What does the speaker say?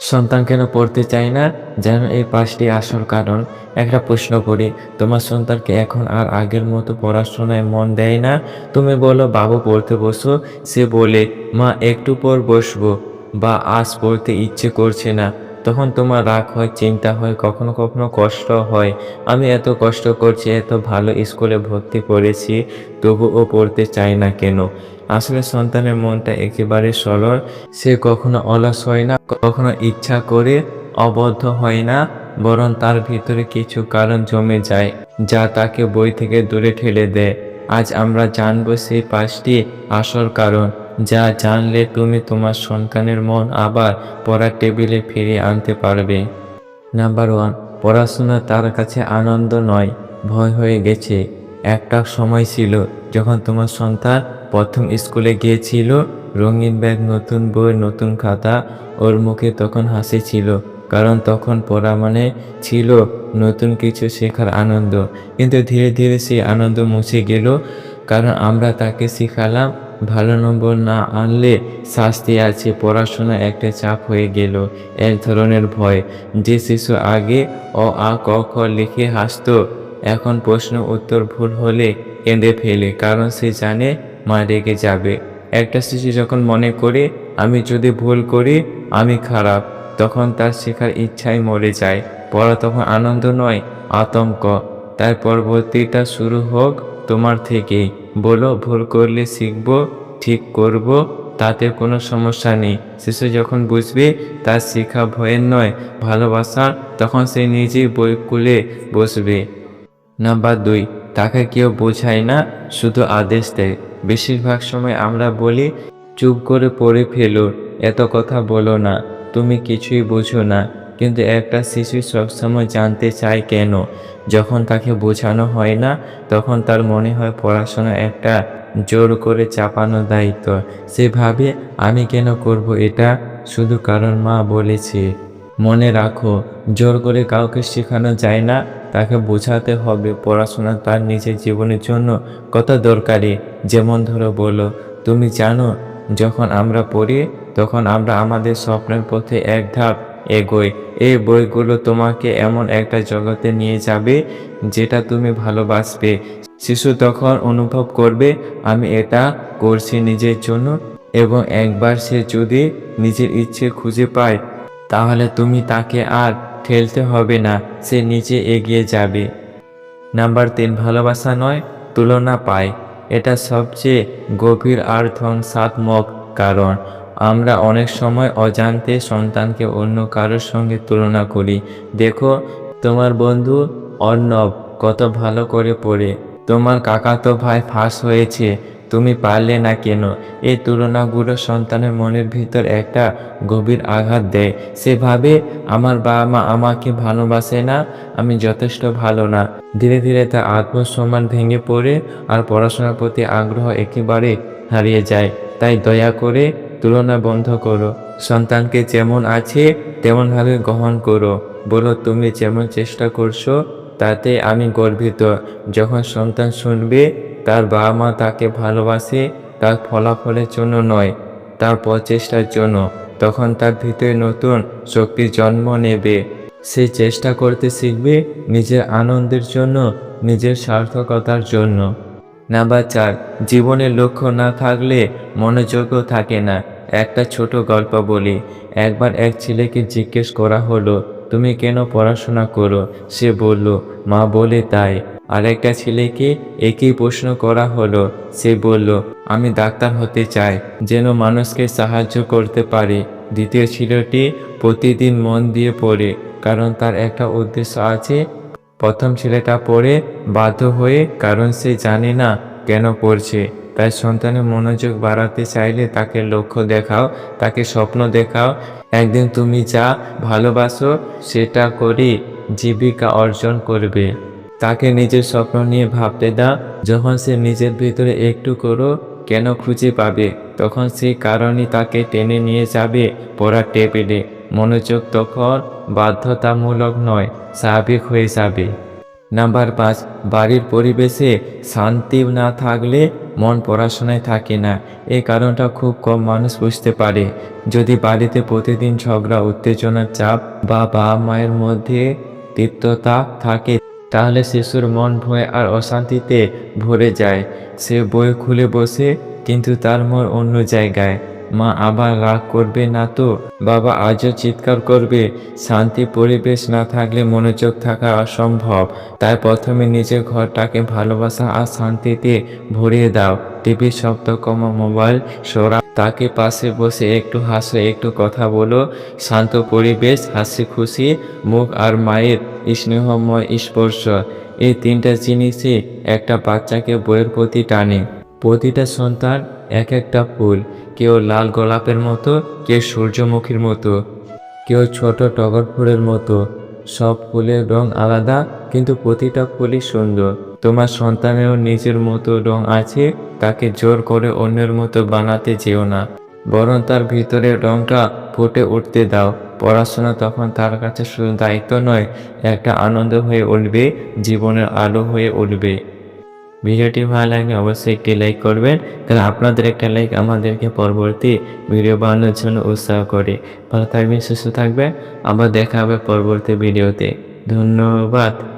সন্তান কেন পড়তে চায় না, যেন এই পাঁচটি আসল কারণ। একটা প্রশ্ন করি, তোমার সন্তানকে এখন আর আগের মতো পড়াশোনায় মন দেয় না? তুমি বলো, বাবু, পড়তে বসো। সে বলে, মা, একটু পর বসবো। বা, আজ পড়তে ইচ্ছে করছে না। তখন তোমার রাগ হয়, চিন্তা হয়, কখনো কখনো কষ্ট হয়। আমি এত কষ্ট করছি, এত ভালো স্কুলে ভর্তি করেছি তবুও পড়তে চাই না কেন? আসলে সন্তানের মনটা একেবারে সরল, সে কখনো অলস হয় না, কখনো ইচ্ছা করে অবদ্ধ হয় না, বরং তার ভিতরে কিছু কারণ জমে যায়, যা তাকে বই থেকে দূরে ঠেলে দেয়। আজ আমরা জানব সেই পাঁচটি আসল কারণ, যা জানলে তুমি তোমার সন্তানের মন আবার পড়ার টেবিলে ফিরিয়ে আনতে পারবে। নাম্বার ওয়ান, পড়াশোনা তার কাছে আনন্দ নয়, ভয় হয়ে গেছে। একটা সময় ছিল যখন তোমার সন্তান প্রথম স্কুলে গিয়েছিল, রঙিন ব্যাগ, নতুন বই, নতুন খাতা, ওর মুখে তখন হাসি ছিল। কারণ তখন পড়া মানে ছিল নতুন কিছু শেখার আনন্দ। কিন্তু ধীরে ধীরে সেই আনন্দ মুছে গেল, কারণ আমরা তাকে শিখালাম, ভালো নম্বর না আনলে শাস্তি আছে, পড়াশোনা একটা চাপ হয়ে গেল, এক ধরনের ভয়। যে শিশু আগে অ, আ, ক, খ লিখে হাসতো, এখন প্রশ্ন উত্তর ভুল হলে কেঁদে ফেলে, কারণ সে জানে মা রেগে যাবে। একটা শিশু যখন মনে করে, আমি যদি ভুল করি, আমি খারাপ। তখন তার শেখার ইচ্ছাই মরে যায়। পড়া তখন আনন্দ নয়, আতঙ্ক। তাই পরবর্তীটা শুরু হোক তোমার থেকেই। বলো, ভুল করলে শিখব, ঠিক করব, তাতে কোনো সমস্যা নেই। শিশু যখন বুঝবে তার শেখা ভয়ের নয় ভালোবাসার তখন সে নিজেই বই খুলে বসবে। নাম্বার দুই, তাকে কেউ বোঝায় না, শুধু আদেশ দেয়। বেশিরভাগ সময় আমরা বলি, চুপ করে পড়ে ফেলো, এত কথা বলো না। তুমি কিছুই বোঝো না, কিন্তু একটা শিশু সবসময় জানতে চায় কেন? যখন তাকে বোঝানো হয় না, তখন তার মনে হয় পড়াশোনা একটা জোর করে চাপানো দায়িত্ব। সে ভাবে, আমি কেন করব এটা? শুধু কারণ মা বলেছে। মনে রাখো, জোর করে কাউকে শেখানো যায় না, তাকে বোঝাতে হবে। পড়াশোনা তার নিজের জীবনের জন্য কত দরকারি। যেমন ধরো বলো, তুমি জানো যখন আমরা পড়ি, তখন আমরা আমাদের স্বপ্নের পথে এক ধাপ এগোই। এই বইগুলো তোমাকে এমন একটা জগতে নিয়ে যাবে, যেটা তুমি ভালোবাসবে। শিশু তখন অনুভব করবে, আমি এটা করছি নিজের জন্য এবং একবার সে যদি নিজের ইচ্ছে খুঁজে পায়, তাহলে তুমি তাকে আর ঠেলতে হবে না, সে নিচে এগিয়ে যাবে। নাম্বার তিন, ভালোবাসা নয়, তুলনা পায়। এটা সবচেয়ে গভীর আর ধ্বংসাত্মক কারণ। আমরা অনেক সময় অজান্তে সন্তানকে অন্য কারোর সঙ্গে তুলনা করি। দেখো, তোমার বন্ধু অর্ণব কত ভালো করে পড়ে। তোমার কাকা তো ভাই ফাঁস হয়েছে। তুমি পারলে না কেন? এই তুলনাগুলো সন্তানের মনের ভিতর একটা গভীর আঘাত দেয়। সে ভাবে আমার বাবা মা আমাকে ভালোবাসে না, আমি যথেষ্ট ভালো না। ধীরে ধীরে তার আত্মসম্মান ভেঙে পড়ে আর পড়াশোনার প্রতি আগ্রহ একেবারে হারিয়ে যায়। তাই দয়া করে তুলনা বন্ধ করো। সন্তানকে যেমন আছে, তেমনভাবে গ্রহণ করো। বলো, তুমি যেমন চেষ্টা করছ, তাতে আমি গর্বিত। যখন সন্তান শুনবে তার বাবা মা তাকে ভালোবাসে, তার ফলাফলের জন্য নয়, তার প্রচেষ্টার জন্য। তখন তার ভিতরে নতুন শক্তির জন্ম নেবে। সে চেষ্টা করতে শিখবে নিজের আনন্দের জন্য, নিজের সার্থকতার জন্য। নাম্বার চার, জীবনের লক্ষ্য না থাকলে মনোযোগও থাকে না। একটা ছোট গল্প বলি। একবার এক ছেলেকে জিজ্ঞেস করা হলো, তুমি কেন পড়াশোনা করো? সে বলল, মা বলে তাই। আরেকটা ছেলেকে একই প্রশ্ন করা হলো। সে বলল, আমি ডাক্তার হতে চাই, যেন মানুষকে সাহায্য করতে পারি। দ্বিতীয় ছেলেটি প্রতিদিন মন দিয়ে পড়ে, কারণ তার একটা উদ্দেশ্য আছে। প্রথম ছেলেটা পড়ে বাধ্য হয়ে, কারণ সে জানে না কেন পড়ছে। তাই সন্তানের মনোযোগ বাড়াতে চাইলে তাকে লক্ষ্য দেখাও, তাকে স্বপ্ন দেখাও। একদিন তুমি যা ভালোবাসো, সেটা করে জীবিকা অর্জন করবে। তাকে নিজের স্বপ্ন নিয়ে ভাবতে দাও, যখন সে নিজের ভিতরে একটু করো, কেন খুঁজে পাবে? তখন সে কারণই তাকে টেনে নিয়ে যাবে পড়ার টেবিলে। মনোযোগ তখন বাধ্যতামূলক নয়, স্বাভাবিক হয়ে যাবে। নাম্বার পাঁচ, বাড়ির পরিবেশে শান্তি না থাকলে মন পড়াশোনায় থাকে না। এই কারণটা খুব কম মানুষ বুঝতে পারে। যদি বাড়িতে প্রতিদিন ঝগড়া, উত্তেজনার চাপ বা বাবা মায়ের মধ্যে তিক্ততা থাকে তাহলে শিশুর মন ভয়ে আর অশান্তিতে ভরে যায়। সে বই খুলে বসে, কিন্তু তার মন অন্য জায়গায়। মা আবার রাগ করবে না তো? বাবা আজও চিৎকার করবে। শান্তি পরিবেশ না থাকলে মনোযোগ থাকা অসম্ভব। তাই প্রথমে নিজের ঘরটাকে ভালোবাসা আর শান্তিতে ভরিয়ে দাও। টিভির শব্দ কমা মোবাইল সরা। তাকে পাশে বসে একটু হাসো একটু কথা বলো। শান্ত পরিবেশ, হাসি খুশি, মুখ আর মায়ের স্নেহময় স্পর্শ। এই তিনটা জিনিসই একটা বাচ্চাকে বইয়ের প্রতি টানে। প্রতিটা সন্তান এক একটা ফুল, কেউ লাল গোলাপের মতো, কেউ সূর্যমুখীর মতো, কেউ ছোট টগর ফুলের মতো। সব ফুলের রং আলাদা, কিন্তু প্রতিটা ফুলই সুন্দর। তোমার সন্তানেরও নিজের মতো রং আছে, তাকে জোর করে অন্যের মতো বানাতে যেও না। বরং তার ভিতরের রংটা ফুটে উঠতে দাও। পড়াশোনা তখন তার কাছে শুধু দায়িত্ব নয়, একটা আনন্দ হয়ে উঠবে, জীবনের আলো হয়ে উঠবে। ভিডিওটি ভালো লাগলে অবশ্যই একটি লাইক করবেন। কারণ আপনাদের একটা লাইক আমাদেরকে পরবর্তী ভিডিও বানানোর জন্য উৎসাহ করে। ভালো থাকবেন, সুস্থ থাকবেন। আবার দেখা হবে পরবর্তী ভিডিওতে। ধন্যবাদ।